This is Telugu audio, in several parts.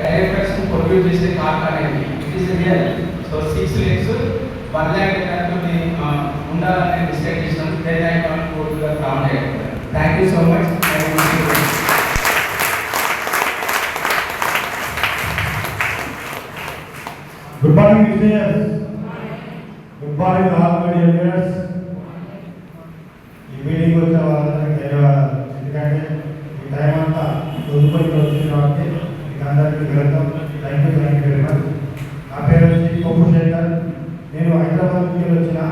డైరెక్టర్స్ ప్రొడ్యూస్ చేసే కార్ట్ అనేది it is real so six lakhs one lakh దాంట్లో ఉండాలని డిసైడ్ చేసినాం. టెన్ ల్యాక్ వన్ కోర్టుగా రావడం thank you so much good morning engineers. Good morning all my ఈ మీటింగ్ వచ్చిన వాళ్ళందరికీ ధన్యవాదాలు ఎందుకంటే ఈ టైం అంతా తదుపరి వచ్చిన కాబట్టి మీకు అందరికీ వెళ్తాం thank you thank you very much నా పేరు వచ్చి కొప్పు శేఖర్ నేను వచ్చినా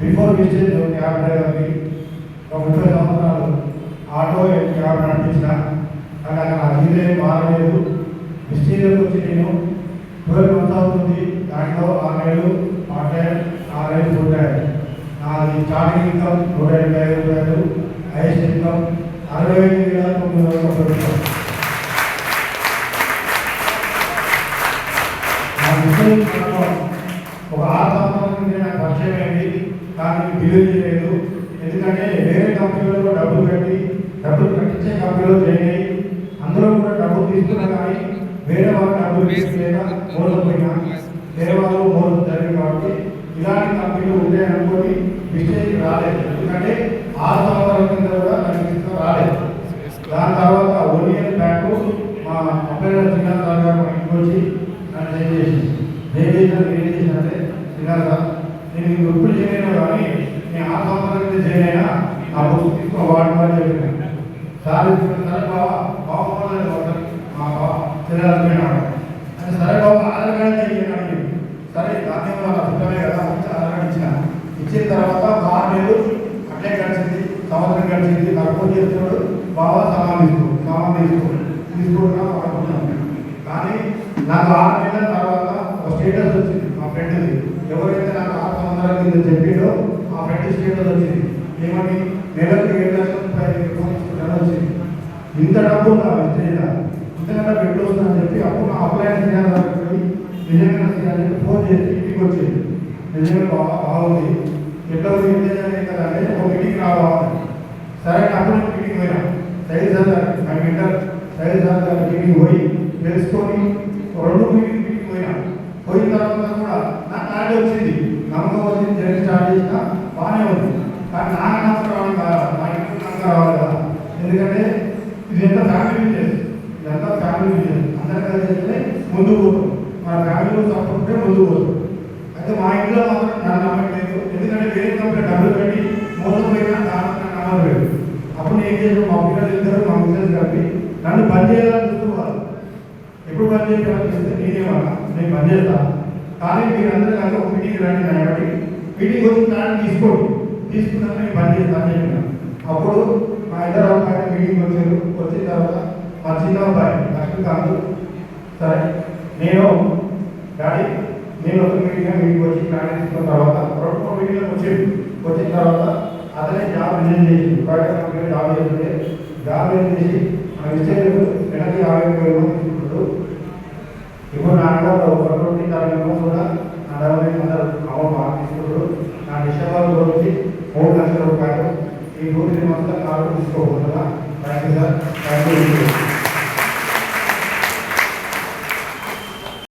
బిఫోర్ విజిట్ క్యాబ్ డ్రైవర్కి ఒక ముప్పై సంవత్సరాలు ఆటో క్యాబ్ నడిపించిన కానీ అక్కడ అదిలే మారలేదు. మిస్టేరియల్కి వచ్చి నేను ట్వెల్వ్ మంత్ అవుతుంది. దాంట్లో ఆరు నెలలు పార్ట్ టైం ఆరు నెలలు ఫుల్ టైం నాది స్టార్టింగ్ ఇన్కమ్ నూట ఎనభై ఐదు రూపాయలు హైయెస్ట్ ఇన్కమ్ అరవై ఐదు వేల తొమ్మిది వందల ముప్పై రూపాయలు. నా ఒక ఆరు సంవత్సరాల నుండి నాకు పరిచయం అయింది కానీ బిలీవ్ చేయలేదు. ఎందుకంటే వేరే కంపెనీలలో డబ్బులు పెట్టి డబ్బులు కట్టించే కంపెనీలో చేయి అందులో కూడా డబ్బులు తీసుకున్నా కానీ వేరే వాళ్ళు డబ్బులు తీసుకోలేక మోసపోయినా వేరే వాళ్ళు మోసం జరిగింది కాబట్టి ఇలాంటి కంపెనీలు ఉంటాయి అనుకోని మిస్టేక్ రాలేదు. ఎందుకంటే ఆరు సంవత్సరాల కింద కూడా నాకు రాలేదు. దాని తర్వాత వన్ ఇయర్ బ్యాక్ మా అబ్బాయి శ్రీనాథ్ రావు గారు మా ఇంటికి వచ్చి నన్ను చేంజ్ చేసి ఏం చేసినా నేను మీకు ఎప్పుడు చేయలేను కానీ నేను ఆ సంవత్సరం కింద చేయలేనా? ఆ బుక్స్ తీసుకో వాడు అని చెప్పిన. సార్ సరే బాబా బాగుపడలేదు మా బాబా తినాలనుకున్నాడు. అంటే సరే బాబా ఆధార్ కార్డు చేయాలి సరే దాని వల్ల అర్థమే కదా వచ్చి ఆధార్ కార్డు ఇచ్చిన. ఇచ్చిన తర్వాత బాగాలేదు అట్లే గడిచింది సంవత్సరం గడిచింది. నాకు ఫోన్ చేస్తున్నాడు బాబా సామాన్ తీసుకో సామాన్ తీసుకో తీసుకుంటున్నా కానీ నాకు ఆరు నెలల తర్వాత ఒక స్టేటస్ వచ్చింది. ఫ్రెండ్ ఎవరైతే నాకు ఆత్మ సంవత్సరాల కింద చెప్పిండో ఆ ఫ్రెండ్ స్టేటస్ వచ్చింది. ఏమని? నెలకు ఏడు లక్షల రూపాయలు వచ్చింది. ఇంత డబ్బు ఉందా విస్తేజ ఇంతకన్నా పెట్టి వస్తుందని చెప్పి అప్పుడు నా అప్లయన్స్ చేయాలని నిజంగా చేయాలని ఫోన్ చేసి ఇంటికి వచ్చింది. నిజంగా బాగుంది. ఎట్లా ఉంది? ఇంతే కదా అంటే ఒక మీటింగ్ రావాలి. సరే అప్పుడు మీటింగ్ పోయినా. సైజ్ సార్ నా ఇంటర్ సైజ్ సార్ గారు మీటింగ్ పోయి తెలుసుకొని రెండు మీటింగ్ మీటింగ్ పోయినా. పోయిన తర్వాత కూడా నాకు నాడే వచ్చింది. నమ్మకం వచ్చింది జర్నీ స్టార్ట్ చేసిన బాగానే ఉంది. కానీ నాకు నమ్మకం రావడం కదా నా ఇంటికి నమ్మకం రావాలి కదా. ఎందుకంటే ఇది ఎంత ఫ్యామిలీ బిజినెస్ ఇదంతా ఫ్యామిలీ బిజినెస్ అందరి కలిసి చేస్తే ముందు పోతాం. మన ఫ్యామిలీలో సపోర్ట్ ముందు పోతాం. అయితే మా ఇంట్లో మాత్రం నన్ను నమ్మట్లేదు ఎందుకంటే వేరే కంపెనీ డబ్బులు పెట్టి మోసం మోసపోయినా దాని నమ్మలేదు అప్పుడు నేను ఏం చేసాను మా పిల్లలు ఇద్దరు మా మిస్సెస్ కలిపి నన్ను పని చేయాలని చూసుకోవాలి ఎప్పుడు పని చేయాలని చెప్తే నేనేమన్నా నేను పనిచేస్తా కానీ మీరందరూ కలిసి ఒక మీటింగ్ రండి కాబట్టి మీటింగ్ వచ్చిన దాన్ని తీసుకోండి. తీసుకున్నాక నేను పనిచేస్తాను అని చెప్పిన. అప్పుడు మా ఇద్దరు అబ్బాయి మీటింగ్ వచ్చారు. వచ్చిన తర్వాత మా చిన్న అబ్బాయి లక్ష్మీకాంత్ సరే నేను డాడీ నేను ఒక మీటింగ్ మీటింగ్ వచ్చి ప్లాన్ తీసుకున్న తర్వాత రెండు మూడు మీటింగ్ వచ్చేది వచ్చిన తర్వాత అతనే జాబ్ రిజైన్ చేసి ప్రైవేట్ కంపెనీ జాబ్ చేస్తుంది జాబ్ రిజైన్ చేసి మన విషయాలు నెలకి యాభై వేలు తీసుకుంటాడు ఇప్పుడు నా అక్కడ ఒక ట్వంటీ థౌసండ్ కూడా నా డెవలప్ అందరూ అమౌంట్ బాగా తీసుకుంటారు నా డిసెంబర్ గురించి మూడు లక్షల తీసుకోకుండా thank you sir thank you